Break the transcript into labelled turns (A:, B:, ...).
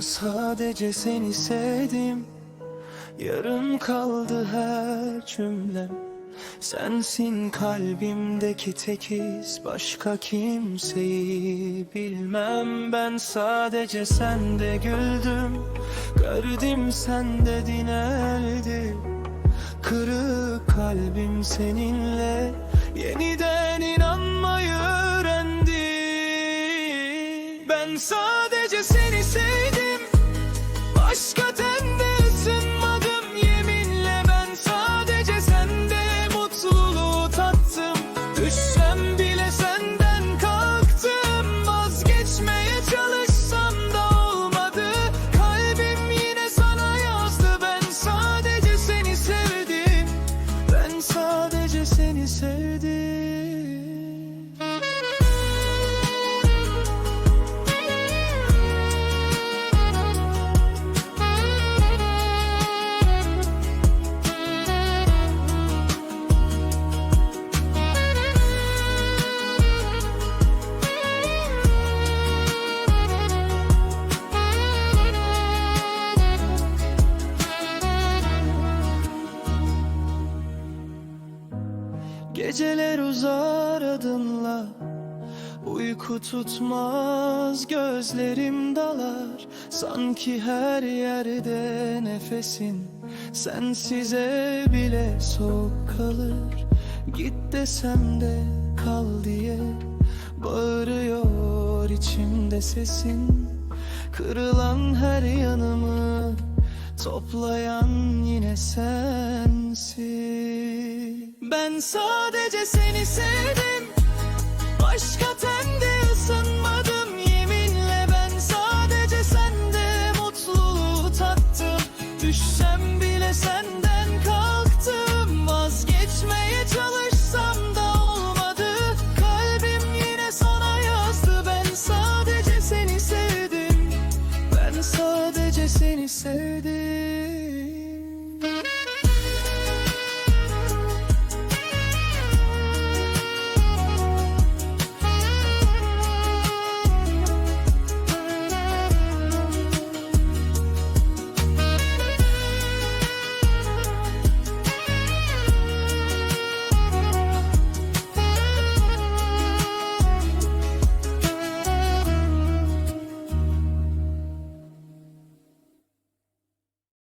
A: sadece seni sevdim. Yarım kaldı her cümlem Sensin kalbimdeki tekiz Başka kimseyi bilmem. Ben sadece sende güldüm. Gördüm sende dineldi. Kırık kalbim seninle. Yeniden inanmayı öğrendi. Ben sadece seni Geceler uzar adınla Uyku tutmaz gözlerim dalar. Sanki her yerde nefesin Sensize bile soğuk kalır. Git desem de kal diye Bağırıyor içimde sesin. Kırılan her yanımı Toplayan yine sensin Ben sadece seni sevdim. Başka tende ısınmadım. Yeminle Ben sadece sende mutluluğu tattım. Düşsem bile senden kalktım. Vazgeçmeye çalışsam da olmadı. Kalbim yine sana yazdı. Ben sadece seni sevdim. Ben sadece seni sevdim